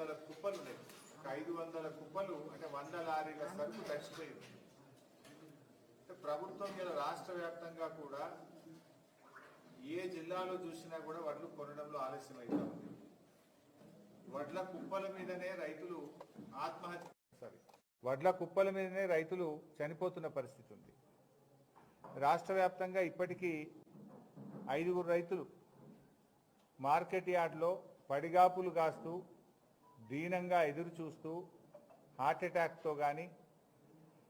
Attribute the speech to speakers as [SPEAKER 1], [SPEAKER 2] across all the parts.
[SPEAKER 1] వందల కుప్పలు ఉన్నాయి ఒక ఐదు వందల కుప్పలు అంటే వంద లారీల సరుకు తడిచిపోయింది. అంటే ప్రభుత్వం ఇలా రాష్ట్ర వ్యాప్తంగా కూడా ఏ జిల్లాలో చూసినా కూడా వడ్లు కొనడంలో ఆలస్యం అవుతా ఉంది. వడ్ల కుప్పల మీదనే రైతులు ఆత్మహత్య సారీ వడ్ల కుప్పల మీదనే రైతులు చనిపోతున్న పరిస్థితి ఉంది. రాష్ట్ర వ్యాప్తంగా ఇప్పటికీ ఐదుగురు రైతులు మార్కెట్ యార్డ్లో పడిగాపులు కాస్తూ దీనంగా ఎదురు చూస్తూ హార్ట్ అటాక్తో కానీ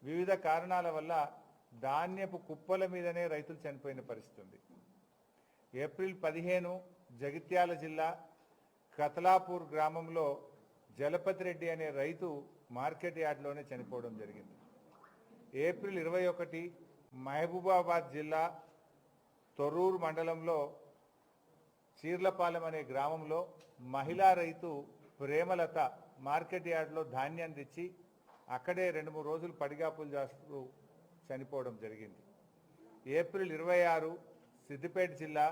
[SPEAKER 1] వివిధ కారణాల వల్ల ధాన్యపు కుప్పల మీదనే రైతులు చనిపోయిన పరిస్థితి ఉంది ఏప్రిల్ పదిహేను జగిత్యాల జిల్లా కతలాపూర్ గ్రామంలో జలపతి రెడ్డి అనే రైతు మార్కెట్ యార్డ్లోనే చనిపోవడం జరిగింది. ఏప్రిల్ ఇరవై ఒకటి మహబూబాబాద్ జిల్లా తొర్రూరు మండలంలో చీర్లపాలెం అనే గ్రామంలో మహిళా రైతు ప్రేమలత మార్కెట్ యార్డ్లో ధాన్యం తెచ్చి అక్కడే రెండు మూడు రోజులు పడిగాపులు చేస్తూ చనిపోవడం జరిగింది. ఏప్రిల్ ఇరవై ఆరు సిద్దిపేట జిల్లా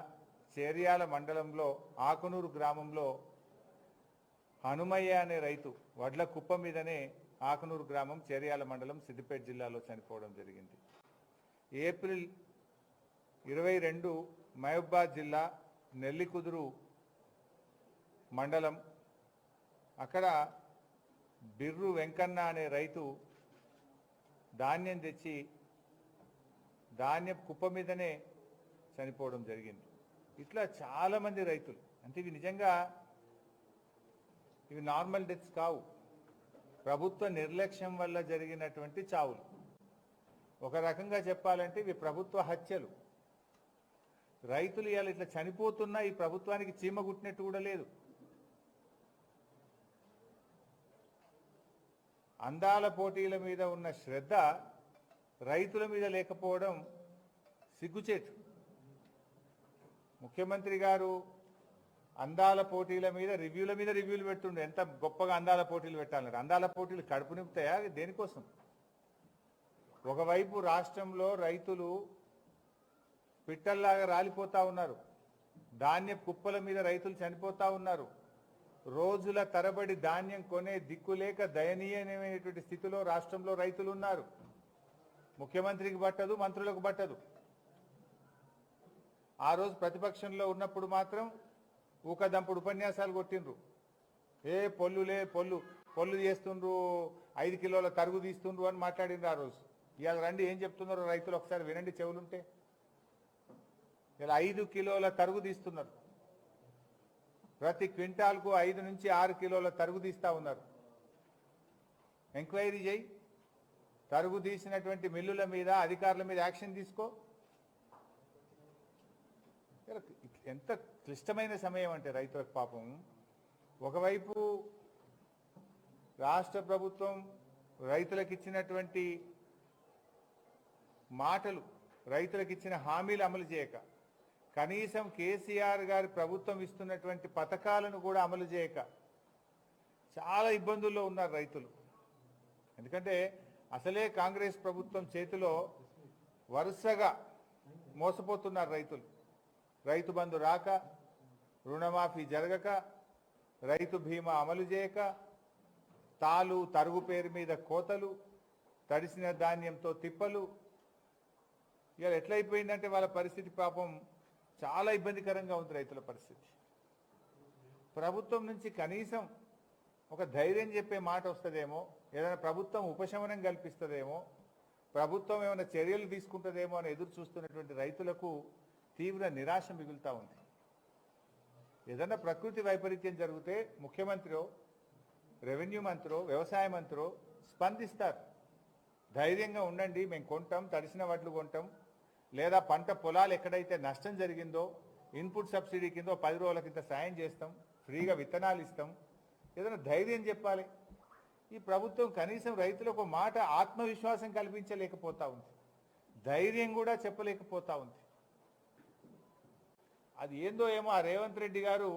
[SPEAKER 1] చేర్యాల మండలంలో ఆకునూరు గ్రామంలో హనుమయ్య అనే రైతు వడ్ల కుప్ప మీదనే ఆకునూరు గ్రామం చేర్యాల మండలం సిద్దిపేట జిల్లాలో చనిపోవడం జరిగింది. ఏప్రిల్ ఇరవై రెండు మహబూబాద్ జిల్లా నెల్లికుదురు మండలం అక్కడ బిర్రు వెంకన్న అనే రైతు ధాన్యం తెచ్చి ధాన్యం కుప్ప మీదనే చనిపోవడం జరిగింది. ఇట్లా చాలామంది రైతులు అంటే ఇవి నిజంగా ఇవి నార్మల్ డెత్స్ కావు. ప్రభుత్వ నిర్లక్ష్యం వల్ల జరిగినటువంటి చావులు. ఒక రకంగా చెప్పాలంటే ఇవి ప్రభుత్వ హత్యలు. రైతులు ఇవాళ ఇట్లా చనిపోతున్నా ఈ ప్రభుత్వానికి చీమ కుట్టినట్టు కూడా లేదు. అందాల పోటీల మీద ఉన్న శ్రద్ధ రైతుల మీద లేకపోవడం సిగ్గుచేటు. ముఖ్యమంత్రి గారు అందాల పోటీల మీద రివ్యూల మీద రివ్యూలు పెట్టుండే. ఎంత గొప్పగా అందాల పోటీలు పెట్టాలన్నారు. అందాల పోటీలు కడుపు నింపుతాయా? దేనికోసం ఒకవైపు రాష్ట్రంలో రైతులు పిట్టల్లాగా రాలిపోతూ ఉన్నారు. ధాన్య కుప్పల మీద రైతులు చనిపోతూ ఉన్నారు. రోజుల తరబడి ధాన్యం కొనే దిక్కులేక దయనీయమైనటువంటి స్థితిలో రాష్ట్రంలో రైతులు ఉన్నారు. ముఖ్యమంత్రికి పట్టదు మంత్రులకు పట్టదు. ఆ రోజు ప్రతిపక్షంలో ఉన్నప్పుడు మాత్రం ఊకదంపుడు ఉపన్యాసాలు కొట్టిండ్రు. ఏ పొల్లులే పొల్లు పొల్లు చేస్తుండ్రు ఐదు కిలోల తరుగు తీస్తుండ్రు అని మాట్లాడిండ్రు ఆ రోజు. ఇవాళ రండి ఏం చెప్తున్నారో రైతులు ఒకసారి వినండి చెవులుంటే. ఇలా ఐదు కిలోల తరుగు తీస్తున్నారు. ప్రతి క్వింటాల్కు ఐదు నుంచి ఆరు కిలోల తరుగు తీస్తూ ఉన్నారు. ఎంక్వైరీ చేయి. తరుగు తీసినటువంటి మిల్లుల మీద అధికారుల మీద యాక్షన్ తీసుకో. ఎంత క్లిష్టమైన సమయం అంటే రైతులకు పాపం. ఒకవైపు రాష్ట్ర ప్రభుత్వం రైతులకు ఇచ్చినటువంటి మాటలు రైతులకు ఇచ్చిన హామీలు అమలు చేయక కనీసం కేసీఆర్ గారి ప్రభుత్వం ఇస్తున్నటువంటి పథకాలను కూడా అమలు చేయక చాలా ఇబ్బందుల్లో ఉన్నారు రైతులు. ఎందుకంటే అసలే కాంగ్రెస్ ప్రభుత్వం చేతిలో వరుసగా మోసపోతున్నారు రైతులు. రైతు బంధు రాక రుణమాఫీ జరగక రైతు బీమా అమలు చేయక తాలు తరుగు పేరు మీద కోతలు తడిసిన ధాన్యంతో తిప్పలు. ఇవాళ ఎట్లయిపోయిందంటే వాళ్ళ పరిస్థితి పాపం చాలా ఇబ్బందికరంగా ఉంది రైతుల పరిస్థితి. ప్రభుత్వం నుంచి కనీసం ఒక ధైర్యం చెప్పే మాట వస్తుందేమో ఏదైనా ప్రభుత్వం ఉపశమనం కల్పిస్తుందేమో ప్రభుత్వం ఏమైనా చర్యలు తీసుకుంటుందేమో అని ఎదురు చూస్తున్నటువంటి రైతులకు తీవ్ర నిరాశ మిగులుతా ఉంది. ఏదైనా ప్రకృతి వైపరీత్యం జరిగితే ముఖ్యమంత్రో రెవెన్యూ మంత్రో వ్యవసాయ మంత్రో స్పందిస్తారు. ధైర్యంగా ఉండండి మేము కొంటాం తడిసిన వడ్లు కొంటాం లేదా పంట పొలాలు ఎక్కడైతే నష్టం జరిగిందో ఇన్పుట్ సబ్సిడీ కింద పది రోజుల కింద సాయం చేస్తాం ఫ్రీగా విత్తనాలు ఇస్తాం. ఏదైనా ధైర్యం చెప్పాలి. ఈ ప్రభుత్వం కనీసం రైతులకు ఒక మాట ఆత్మవిశ్వాసం కల్పించలేకపోతా ఉంది. ధైర్యం కూడా చెప్పలేకపోతా ఉంది. అది ఏందో ఏమో ఆ రేవంత్ రెడ్డి గారు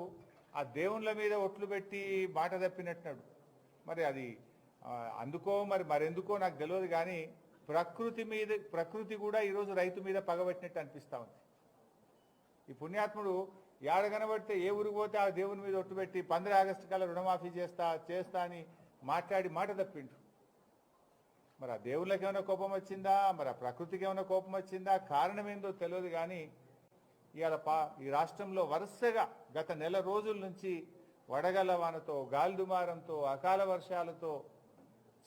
[SPEAKER 1] ఆ దేవుళ్ళ మీద ఒట్లు పెట్టి మాట తప్పినట్టున్నాడు. మరి అది అందుకో మరి మరెందుకో నాకు తెలియదు కానీ ప్రకృతి మీద ప్రకృతి కూడా ఈరోజు రైతు మీద పగబట్టినట్టు అనిపిస్తూ ఉంది. ఈ పుణ్యాత్ముడు ఏడ కనబడితే ఏ ఊరికి పోతే ఆ దేవుని మీద ఒట్టు పెట్టి పంద్ర ఆగస్టు కల్లా రుణమాఫీ చేస్తా చేస్తా అని మాట్లాడి మాట తప్పిండు. మరి ఆ దేవుళ్ళకి ఏమైనా కోపం వచ్చిందా? మరి ఆ ప్రకృతికి ఏమైనా కోపం వచ్చిందా? కారణం ఏందో తెలియదు కానీ ఇవాళ పా ఈ రాష్ట్రంలో వరుసగా గత నెల రోజుల నుంచి వడగల వానతో గాలి దుమారంతో అకాల వర్షాలతో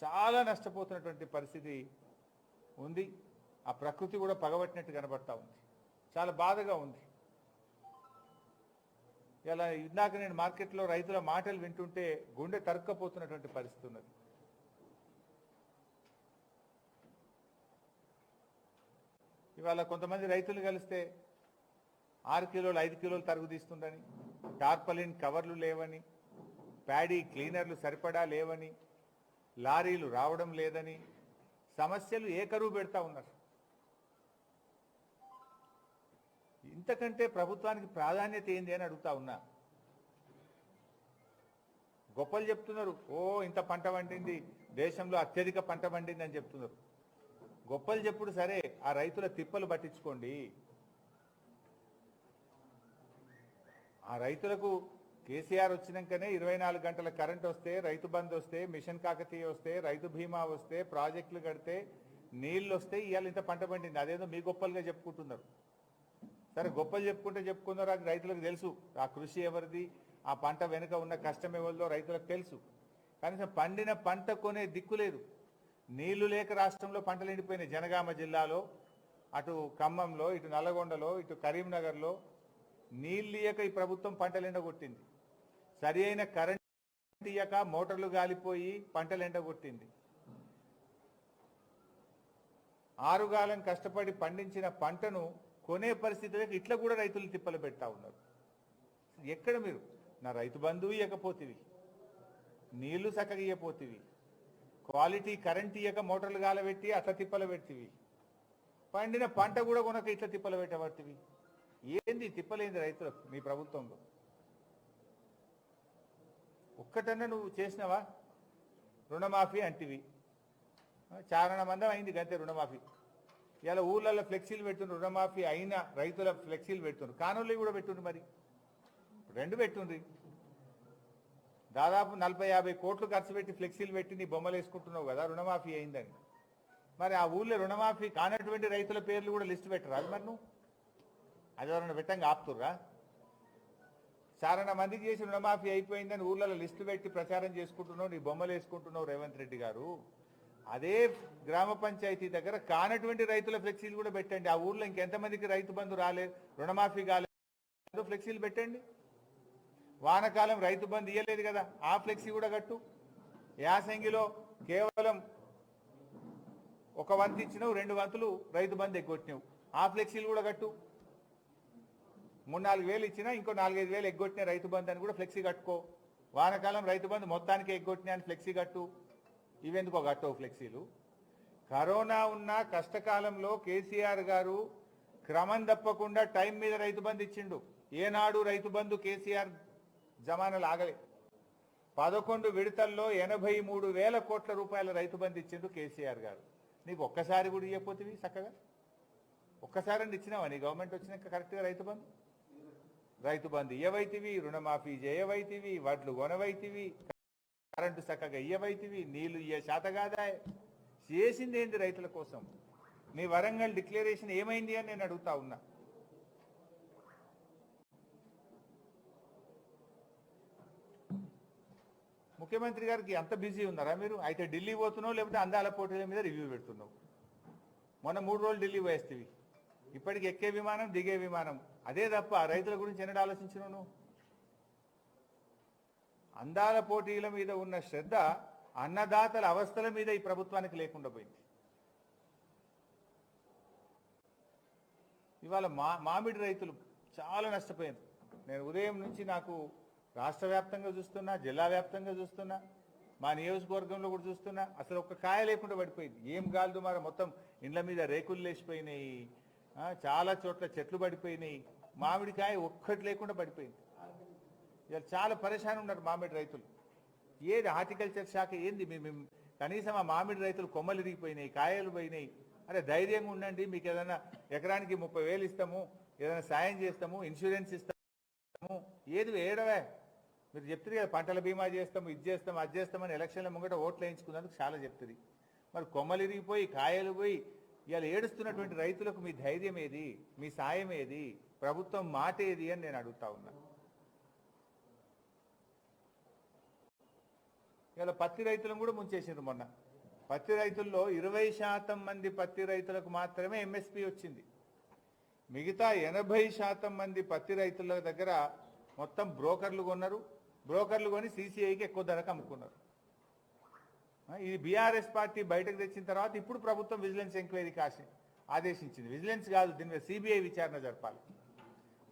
[SPEAKER 1] చాలా నష్టపోతున్నటువంటి పరిస్థితి ఉంది. ఆ ప్రకృతి కూడా పగబట్టినట్టు కనబడతా ఉంది. చాలా బాధగా ఉంది. ఇలా ఇందాక నేను మార్కెట్లో రైతుల మాటలు వింటుంటే గుండె తరుక్కపోతున్నటువంటి పరిస్థితి ఉన్నది. ఇవాళ కొంతమంది రైతులు కలిస్తే ఆరు కిలోలు ఐదు కిలోలు తరుగు తీస్తుందని టార్పలిన్ కవర్లు లేవని ప్యాడీ క్లీనర్లు సరిపడా లేవని లారీలు రావడం లేదని సమస్యలు ఏ కరువు పెడతా ఉన్నారు? ఇంతకంటే ప్రభుత్వానికి ప్రాధాన్యత ఏంది అని అడుగుతా ఉన్నా. గొప్పలు చెప్తున్నారు ఓ ఇంత పంట పండింది దేశంలో అత్యధిక పంట పండింది అని చెప్తున్నారు. గొప్పలు చెప్పుడు సరే ఆ రైతుల తిప్పలు పట్టించుకోండి. ఆ రైతులకు కేసీఆర్ వచ్చినాకనే ఇరవై నాలుగు గంటల కరెంట్ వస్తే రైతు బంద్ వస్తే మిషన్ కాకతీయ వస్తే రైతు బీమా వస్తే ప్రాజెక్టులు కడితే నీళ్ళు వస్తే ఇవాళ ఇంత పంట పండింది. అదేదో మీ గొప్పలుగా చెప్పుకుంటున్నారు. సరే గొప్పలు చెప్పుకుంటే చెప్పుకున్నారు? అది రైతులకు తెలుసు. ఆ కృషి ఎవరిది? ఆ పంట వెనుక ఉన్న కష్టం ఎవరిదో రైతులకు తెలుసు. కనీసం పండిన పంట కొనే దిక్కు లేదు. నీళ్ళు లేక రాష్ట్రంలో పంటలు ఎండిపోయినాయి. జనగామ జిల్లాలో అటు ఖమ్మంలో ఇటు నల్లగొండలో ఇటు కరీంనగర్లో నీళ్ళు లేక ఈ ప్రభుత్వం పంటలు ఎండగొట్టింది. సరి అయిన కరెంట్ ఇయ్యక మోటార్లు గాలిపోయి పంటలు ఎండగొట్టింది ఆరుగాలం కష్టపడి పండించిన పంటను కొనే పరిస్థితులకు ఇట్లా కూడా రైతులు తిప్పలు పెడతా ఉన్నారు. ఎక్కడ మీరు? నా రైతు బంధువు ఇవ్వకపోతేవి నీళ్ళు చక్కగా క్వాలిటీ కరెంట్ ఇయ్యక మోటార్లు గాలబెట్టి అట్లా తిప్పలు పెట్టివి పండిన పంట కూడా కొనక ఇట్లా తిప్పలు పెట్టబట్టివి. ఏంది? తిప్పలేంది రైతులకు మీ ప్రభుత్వంలో. ఒక్కటన్నా నువ్వు చేసినావా? రుణమాఫీ అంటివి. చారణ మందం అయింది గంతే రుణమాఫీ. ఇలా ఊర్లలో ఫ్లెక్సీలు పెట్టుండ్రు రుణమాఫీ అయిన రైతుల ఫ్లెక్సీలు పెట్టుండ్రు కానూళ్ళు కూడా పెట్టుండ్రు మరి. రెండు పెట్టుండ్రి. దాదాపు నలభై యాభై కోట్లు ఖర్చు పెట్టి ఫ్లెక్సీలు పెట్టి నీ బొమ్మలు వేసుకుంటున్నావు కదా రుణమాఫీ అయిందని. మరి ఆ ఊళ్ళో రుణమాఫీ కానటువంటి రైతుల పేర్లు కూడా లిస్టు పెట్టరా అది మరి నువ్వు? అది ఎవరైనా పెట్టంగా ఆపుతుర్రా? చాలా మందికి చేసి రుణమాఫీ అయిపోయిందని ఊళ్ళలో లిస్టు పెట్టి ప్రచారం చేసుకుంటున్నావు నీ బొమ్మలు వేసుకుంటున్నావు రేవంత్ రెడ్డి గారు. అదే గ్రామ పంచాయతీ దగ్గర కానటువంటి రైతుల ఫ్లెక్సీలు కూడా పెట్టండి. ఆ ఊర్లో ఇంకెంతమందికి రైతు బంధు రాలేదు రుణమాఫీ కాలేదు ఫ్లెక్సీలు పెట్టండి. వానకాలం రైతు బంధు ఇయ్యలేదు కదా ఆ ఫ్లెక్సీ కూడా కట్టు. యాసంగిలో కేవలం ఒక వంతు ఇచ్చినావు రెండు వంతులు రైతు బంధు ఎగ్గొట్టినావు. ఆ ఫ్లెక్సీలు కూడా కట్టు. మూడు నాలుగు వేలు ఇచ్చినా ఇంకో నాలుగైదు వేలు ఎగ్గొట్టిన రైతు బంధు అని కూడా ఫ్లెక్సీ కట్టుకో. వానకాలం రైతు బంధు మొత్తానికి ఎగ్గొట్టినా అని ఫ్లెక్సీ కట్టు. ఇవెందుకో కట్టవు ఫ్లెక్సీలు? కరోనా ఉన్న కష్టకాలంలో కేసీఆర్ గారు క్రమం తప్పకుండా టైం మీద రైతు బంధు ఇచ్చిండు. ఏనాడు రైతు బంధు కేసీఆర్ జమానాలు ఆగలే. పదకొండు విడతల్లో ఎనభై మూడు వేల కోట్ల రూపాయల రైతు బంధు ఇచ్చిండు కేసీఆర్ గారు. నీకు ఒక్కసారి కూడా ఇవ్వకపోతివి చక్కగా? ఒక్కసారి ఇచ్చినావా? నీ గవర్నమెంట్ వచ్చినాక కరెక్ట్గా రైతు బంధు? రైతు బంధు ఇయ్యవైతివి రుణమాఫీ చేయవైతివి వడ్లు కొనవైతివి కరెంటు చక్కగా ఇయ్యవైతివి నీళ్ళు ఇయ్య శాతగాదా చేసింది ఏంది రైతుల కోసం? నీ వరంగల్ డిక్లరేషన్ ఏమైంది అని నేను అడుగుతా ఉన్నా. ముఖ్యమంత్రి గారికి అంత బిజీ ఉన్నారా మీరు? అయితే ఢిల్లీ పోతున్నావు లేకపోతే అందాల పోటీల మీద రివ్యూ పెడుతున్నావు. మొన్న మూడు రోజులు ఢిల్లీ పోయేస్తేవి. ఇప్పటికి ఎక్కే విమానం దిగే విమానం. అదే తప్ప రైతుల గురించి ఎన్నడూ ఆలోచించను నువ్వు? అందాల పోటీల మీద ఉన్న శ్రద్ధ అన్నదాతల అవస్థల మీద ఈ ప్రభుత్వానికి లేకుండా పోయింది. ఇవాళ మా మామిడి రైతులు చాలా నష్టపోయారు. నేను ఉదయం నుంచి నాకు రాష్ట్ర వ్యాప్తంగా చూస్తున్నా జిల్లా వ్యాప్తంగా చూస్తున్నా మా నియోజకవర్గంలో కూడా చూస్తున్నా అసలు ఒక్క కాయ లేకుండా పడిపోయింది. ఏం గాలి మరి మొత్తం ఇండ్ల మీద రేకులు లేచిపోయినాయి. చాలా చోట్ల చెట్లు పడిపోయినాయి. మామిడికాయ ఒక్కటి లేకుండా పడిపోయింది. ఇవాళ చాలా పరేషాన్ ఉన్నారు మామిడి రైతులు. ఏది హార్టికల్చర్ శాఖ ఏంది? మేము కనీసం ఆ మామిడి రైతులు కొమ్మలు ఇరిగిపోయినాయి కాయలు పోయినాయి. అరే ధైర్యంగా ఉండండి. మీకు ఏదైనా ఎకరానికి ముప్పై వేలు ఇస్తాము ఏదైనా సాయం చేస్తాము ఇన్సూరెన్స్ ఇస్తాము. ఏది వేయడమే మీరు చెప్తుంది కదా పంటల బీమా చేస్తాము ఇది చేస్తాము అది చేస్తామని ఎలక్షన్ల ముంగట ఓట్లు వేయించుకున్నందుకు చాలా చెప్తుంది మరి కొమ్మలు ఇరిగిపోయి కాయలు పోయి ఇవాళ ఏడుస్తున్నటువంటి రైతులకు మీ ధైర్యం ఏది? మీ సాయం ఏది? ప్రభుత్వం మాట ఏది అని నేను అడుగుతా ఉన్నా. ఇలా పత్తి రైతులను కూడా ముంచేసింది మొన్న. పత్తి రైతుల్లో ఇరవై శాతం మంది పత్తి రైతులకు మాత్రమే ఎంఎస్పి వచ్చింది. మిగతా ఎనభై శాతం మంది పత్తి రైతుల దగ్గర మొత్తం బ్రోకర్లు కొన్నారు. బ్రోకర్లు కొని సీసీఐకి ఎక్కువ ధరకు అమ్ముకున్నారు. ఇది బీఆర్ఎస్ పార్టీ బయటకు తెచ్చిన తర్వాత ఇప్పుడు ప్రభుత్వం విజిలెన్స్ ఎంక్వైరీకి ఆశ ఆదేశించింది. విజిలెన్స్ కాదు దీని మీద సిబిఐ విచారణ జరపాలి.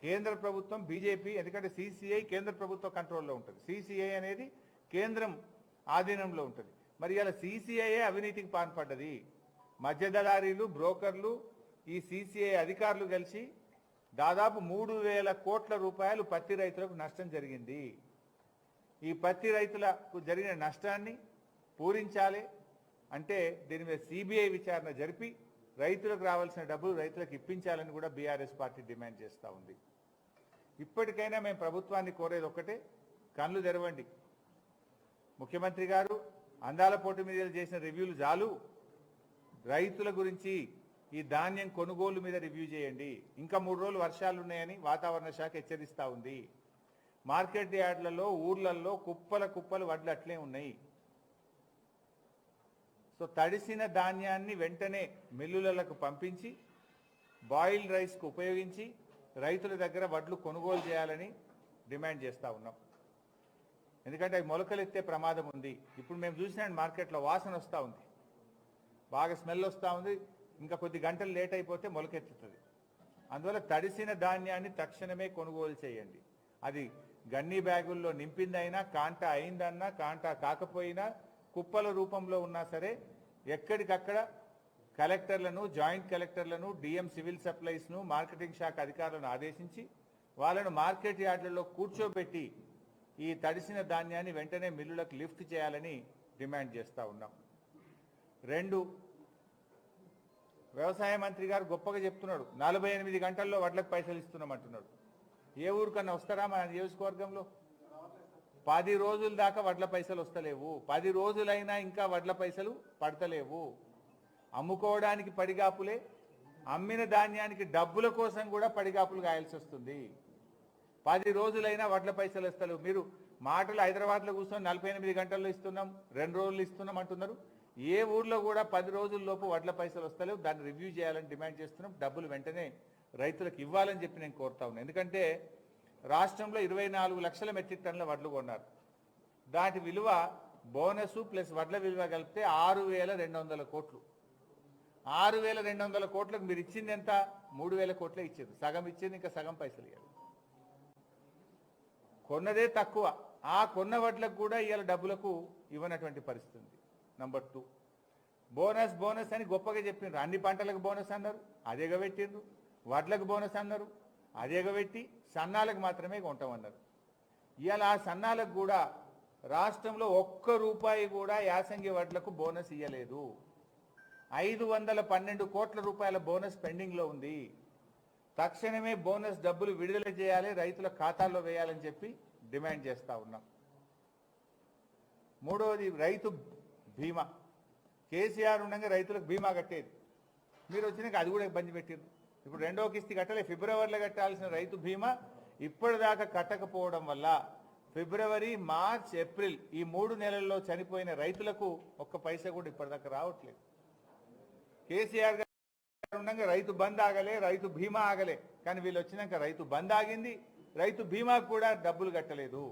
[SPEAKER 1] కేంద్ర ప్రభుత్వం బీజేపీ ఎందుకంటే సిసిఐ కేంద్ర ప్రభుత్వ కంట్రోల్లో ఉంటుంది. సిసిఐ అనేది కేంద్రం ఆధీనంలో ఉంటుంది. మరి ఇలా సిసిఐఏ అవినీతికి పాల్పడ్డది. మధ్య దళారీలు బ్రోకర్లు ఈ సిసిఐ అధికారులు కలిసి దాదాపు మూడు వేల కోట్ల రూపాయలు పత్తి రైతులకు నష్టం జరిగింది. ఈ పత్తి రైతులకు జరిగిన నష్టాన్ని పూరించాలి అంటే దీని మీద సిబిఐ విచారణ జరిపి రైతులకు రావాల్సిన డబ్బులు రైతులకు ఇప్పించాలని కూడా బీఆర్ఎస్ పార్టీ డిమాండ్ చేస్తూ ఉంది. ఇప్పటికైనా మేము ప్రభుత్వాన్ని కోరేది ఒక్కటే కళ్ళు తెరవండి. ముఖ్యమంత్రి గారు అందాల పోటీ మీద చేసిన రివ్యూలు చాలు. రైతుల గురించి ఈ ధాన్యం కొనుగోలు మీద రివ్యూ చేయండి. ఇంకా మూడు రోజులు వర్షాలు ఉన్నాయని వాతావరణ శాఖ హెచ్చరిస్తూ ఉంది. మార్కెట్ యార్డ్లలో ఊర్లలో కుప్పల కుప్పలు వడ్లు అట్లే ఉన్నాయి. సో తడిసిన ధాన్యాన్ని వెంటనే మిల్లులకు పంపించి బాయిల్డ్ రైస్కు ఉపయోగించి రైతుల దగ్గర వడ్లు కొనుగోలు చేయాలని డిమాండ్ చేస్తూ ఉన్నాం. ఎందుకంటే అవి మొలకలెత్తే ప్రమాదం ఉంది. ఇప్పుడు మేము చూసిన మార్కెట్లో వాసన వస్తూ ఉంది. బాగా స్మెల్ వస్తూ ఉంది. ఇంకా కొద్ది గంటలు లేట్ అయిపోతే మొలకెత్తుతుంది. అందువల్ల తడిసిన ధాన్యాన్ని తక్షణమే కొనుగోలు చేయండి. అది గన్నీ బ్యాగుల్లో నింపిందైనా కాంట అయిందన్నా కాంట కాకపోయినా కుప్పల రూపంలో ఉన్నా సరే ఎక్కడికక్కడ కలెక్టర్లను జాయింట్ కలెక్టర్లను డిఎం సివిల్ సప్లైస్ను మార్కెటింగ్ శాఖ అధికారులను ఆదేశించి వాళ్ళను మార్కెట్ యార్డులలో కూర్చోబెట్టి ఈ తడిసిన ధాన్యాన్ని వెంటనే మిల్లులకు లిఫ్ట్ చేయాలని డిమాండ్ చేస్తూ ఉన్నాం. రెండు వ్యవసాయ మంత్రి గారు గొప్పగా చెప్తున్నాడు. నలభై ఎనిమిది గంటల్లో వడ్లకు పైసలు ఇస్తున్నామంటున్నాడు. ఏ ఊరికన్నా వస్తారా మన నియోజకవర్గంలో? పది రోజుల దాకా వడ్ల పైసలు వస్తలేవు. పది రోజులైనా ఇంకా వడ్ల పైసలు పడతలేవు. అమ్ముకోవడానికి పడిగాపులే అమ్మిన ధాన్యానికి డబ్బుల కోసం కూడా పడిగాపులు కాయాల్సి వస్తుంది. పది రోజులైనా వడ్ల పైసలు ఇస్తలేవు మీరు మాటలు హైదరాబాద్లో కూర్చొని నలభై ఎనిమిది గంటల్లో ఇస్తున్నాం రెండు రోజులు ఇస్తున్నాం అంటున్నారు. ఏ ఊర్లో కూడా పది రోజుల్లోపు వడ్ల పైసలు వస్తలేవు. దాన్ని రివ్యూ చేయాలని డిమాండ్ చేస్తున్నాం. డబ్బులు వెంటనే రైతులకు ఇవ్వాలని చెప్పి నేను కోరుతా ఉన్నాను ఎందుకంటే రాష్ట్రంలో ఇరవై నాలుగు లక్షల మెట్రిక్ టన్నుల వడ్లు కొన్నారు. దాటి విలువ బోనస్ ప్లస్ వడ్ల విలువ కలిపితే ఆరు వేల రెండు వందల కోట్లు. ఆరు వేల రెండు వందల కోట్లకు మీరు ఇచ్చింది ఎంత? మూడు వేల కోట్లే ఇచ్చారు సగం ఇచ్చింది ఇంకా సగం పైసలు ఇవ్వాలి కొన్నదే తక్కువ. ఆ కొన్న వడ్లకు కూడా ఇవాళ డబ్బులకు ఇవ్వనటువంటి పరిస్థితి ఉంది. నంబర్ టూ బోనస్ బోనస్ అని గొప్పగా చెప్పిండ్రు అన్ని పంటలకు బోనస్ అన్నారు. అదేగా పెట్టిండ్రు. వడ్లకు బోనస్ అన్నారు. అది ఎగబెట్టి సన్నాలకు మాత్రమే కొంటామన్నారు. ఇవాళ ఆ సన్నాలకు కూడా రాష్ట్రంలో ఒక్క రూపాయి కూడా యాసంగి వడ్లకు బోనస్ ఇవ్వలేదు ఐదు వందల పన్నెండు కోట్ల రూపాయల బోనస్ పెండింగ్లో ఉంది. తక్షణమే బోనస్ డబ్బులు విడుదల చేయాలి రైతుల ఖాతాల్లో వేయాలని చెప్పి డిమాండ్ చేస్తూ ఉన్నాం. మూడవది రైతు బీమా. కేసీఆర్ ఉండగా రైతులకు బీమా కట్టేది. మీరు వచ్చినాక అది కూడా ఇబ్బంది పెట్టారు ఇప్పుడు రెండో కిస్తీ కట్టలే. ఫిబ్రవరిలో కట్టాల్సిన రైతు బీమా ఇప్పటిదాకా కట్టకపోవడం వల్ల ఫిబ్రవరి మార్చ్ ఏప్రిల్ ఈ మూడు నెలల్లో చనిపోయిన రైతులకు ఒక్క పైసా కూడా ఇప్పటిదాకా రావట్లేదు. కేసీఆర్ గారు ఉండగా రైతు బంద్ ఆగలే రైతు బీమా ఆగలే. కానీ వీళ్ళు వచ్చినాక రైతు బంద్ ఆగింది. రైతు బీమా కూడా డబ్బులు కట్టలేదు.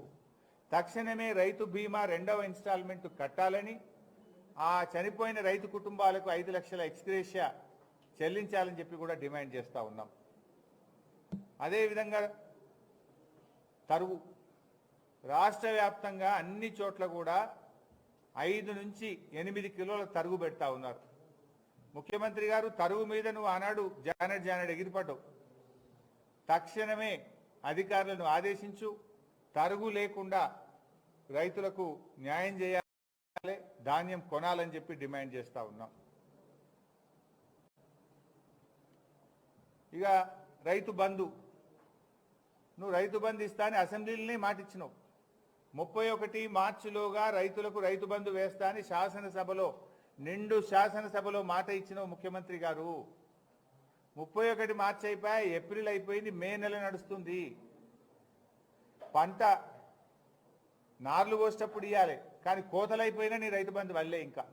[SPEAKER 1] తక్షణమే రైతు బీమా రెండవ ఇన్స్టాల్మెంట్ కట్టాలని ఆ చనిపోయిన రైతు కుటుంబాలకు ఐదు లక్షల ఎక్స్గ్రేషియా చెల్లించాలని చెప్పి కూడా డిమాండ్ చేస్తూ ఉన్నాం. అదేవిధంగా తరువు. రాష్ట్ర వ్యాప్తంగా అన్ని చోట్ల కూడా ఐదు నుంచి ఎనిమిది కిలోల తరుగు పెడతా ఉన్నారు. ముఖ్యమంత్రి గారు తరువు మీద నువ్వు ఆనాడు జానడ్ జానడ్ ఎగిరిపడ్డావు. తక్షణమే అధికారులను ఆదేశించు తరుగు లేకుండా రైతులకు న్యాయం చేయాలి ధాన్యం కొనాలని చెప్పి డిమాండ్ చేస్తూ ఉన్నాం. ఇక రైతు బంధు. నువ్వు రైతు బంధు ఇస్తా అని అసెంబ్లీలోనే మాట ఇచ్చినావు ముప్పై ఒకటి మార్చిలోగా రైతులకు రైతు బంధు వేస్తా అని శాసనసభలో నిండు శాసనసభలో మాట ఇచ్చినావు ముఖ్యమంత్రి గారు. ముప్పై ఒకటి మార్చి అయిపోయి ఏప్రిల్ అయిపోయింది మే నెల నడుస్తుంది. పంట నార్లు పోసేటప్పుడు ఇవ్వాలి కానీ కోతలైపోయినా నీ రైతు బంధు వల్లే ఇంకా.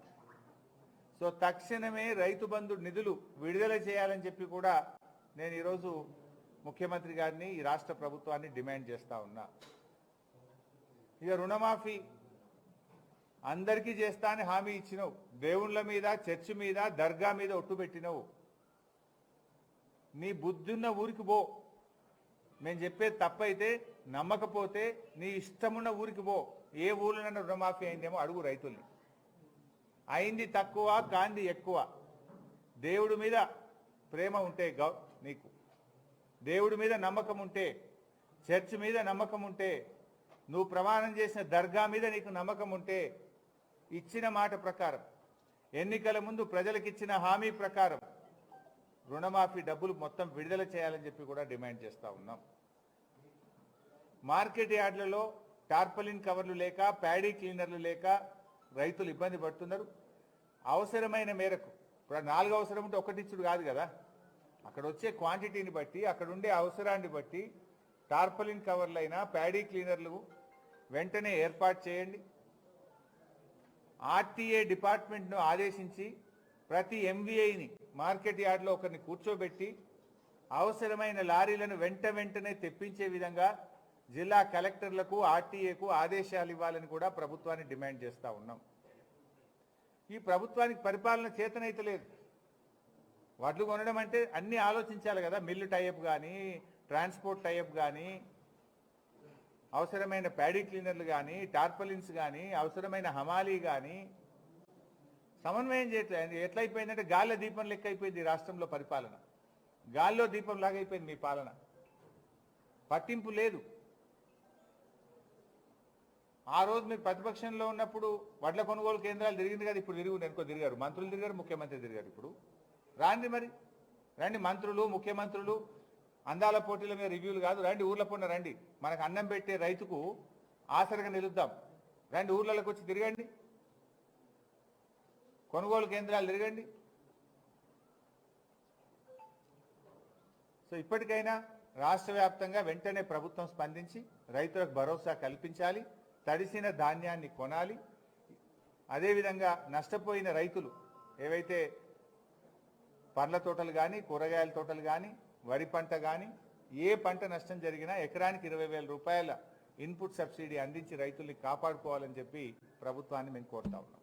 [SPEAKER 1] సో తక్షణమే రైతు బంధు నిధులు విడుదల చేయాలని చెప్పి కూడా నేను ఈరోజు ముఖ్యమంత్రి గారిని ఈ రాష్ట్ర ప్రభుత్వాన్ని డిమాండ్ చేస్తా ఉన్నా. ఇక రుణమాఫీ అందరికీ చేస్తా అని హామీ ఇచ్చినావు. దేవుళ్ళ మీద చర్చి మీద దర్గా మీద ఒట్టు పెట్టినవు. నీ బుద్ధున్న ఊరికి పో. మేము చెప్పేది తప్పైతే నమ్మకపోతే నీ ఇష్టమున్న ఊరికి పో. ఏ ఊళ్ళో రుణమాఫీ అయిందేమో అడుగు రైతుల్ని. అయింది తక్కువ కాంది ఎక్కువ. దేవుడి మీద ప్రేమ ఉంటే గౌ నీకు. దేవుడి మీద నమ్మకం ఉంటే చర్చ్ మీద నమ్మకం ఉంటే నువ్వు ప్రమాణం చేసిన దర్గా మీద నీకు నమ్మకం ఉంటే ఇచ్చిన మాట ప్రకారం ఎన్నికల ముందు ప్రజలకిచ్చిన హామీ ప్రకారం రుణమాఫీ డబ్బులు మొత్తం విడుదల చేయాలని చెప్పి కూడా డిమాండ్ చేస్తూ ఉన్నాం. మార్కెట్ యార్డ్లలో టార్పలిన్ కవర్లు లేక ప్యాడీ క్లీనర్లు లేక రైతులు ఇబ్బంది పడుతున్నారు. అవసరమైన మేరకు ఇప్పుడు నాలుగు అవసరం ఉంటే ఒకటిచ్చుడు కాదు కదా. అక్కడ వచ్చే క్వాంటిటీని బట్టి అక్కడ ఉండే అవసరాన్ని బట్టి టార్పలిన్ కవర్లైనా ప్యాడీ క్లీనర్లు వెంటనే ఏర్పాటు చేయండి. ఆర్టీఏ డిపార్ట్మెంట్ను ఆదేశించి ప్రతి ఎంవీఐని మార్కెట్ యార్డ్లో ఒకరిని కూర్చోబెట్టి అవసరమైన లారీలను వెంట వెంటనే తెప్పించే విధంగా జిల్లా కలెక్టర్లకు ఆర్టీఏకు ఆదేశాలు ఇవ్వాలని కూడా ప్రభుత్వాన్ని డిమాండ్ చేస్తూ ఉన్నాం. ఈ ప్రభుత్వానికి పరిపాలన చేతనైతే లేదు. వడ్లు కొనడం అంటే అన్ని ఆలోచించాలి కదా. మిల్లు టైప్ కానీ ట్రాన్స్పోర్ట్ టైప్ కానీ అవసరమైన ప్యాడీ క్లీనర్లు కానీ టార్పలిన్స్ కానీ అవసరమైన హమాలీ కానీ సమన్వయం చేయట్లేదు. ఎట్లయిపోయిందంటే గాల్లో దీపం లెక్క అయిపోయింది రాష్ట్రంలో పరిపాలన. గాల్లో దీపం లాగా అయిపోయింది మీ పాలన. పట్టింపు లేదు. ఆ రోజు మీరు ప్రతిపక్షంలో ఉన్నప్పుడు వడ్ల కొనుగోలు కేంద్రాలు తిరిగింది కదా. ఇప్పుడు తిరిగి నెనుకో తిరిగారు. మంత్రులు తిరిగారు ముఖ్యమంత్రి తిరిగారు ఇప్పుడు. రాండి మరి. రండి మంత్రులు ముఖ్యమంత్రులు. అందాల పోటీల మీద రివ్యూలు కాదు. రండి ఊర్ల పొన్న రండి. మనకు అన్నం పెట్టే రైతుకు ఆసరగా నిలుద్దాం. రండి ఊర్లలోకి వచ్చి తిరగండి. కొనుగోలు కేంద్రాలు తిరగండి. సో ఇప్పటికైనా రాష్ట్ర వ్యాప్తంగా వెంటనే ప్రభుత్వం స్పందించి రైతులకు భరోసా కల్పించాలి. తడిసిన ధాన్యాన్ని కొనాలి. అదేవిధంగా నష్టపోయిన రైతులు ఏవైతే పండ్ల తోటలు కానీ కూరగాయల తోటలు కానీ వరి పంట కానీ ఏ పంట నష్టం జరిగినా ఎకరానికి ఇరవై వేల రూపాయల ఇన్పుట్ సబ్సిడీ అందించి రైతుల్ని కాపాడుకోవాలని చెప్పి ప్రభుత్వాన్ని మేము కోరుతా ఉన్నాం.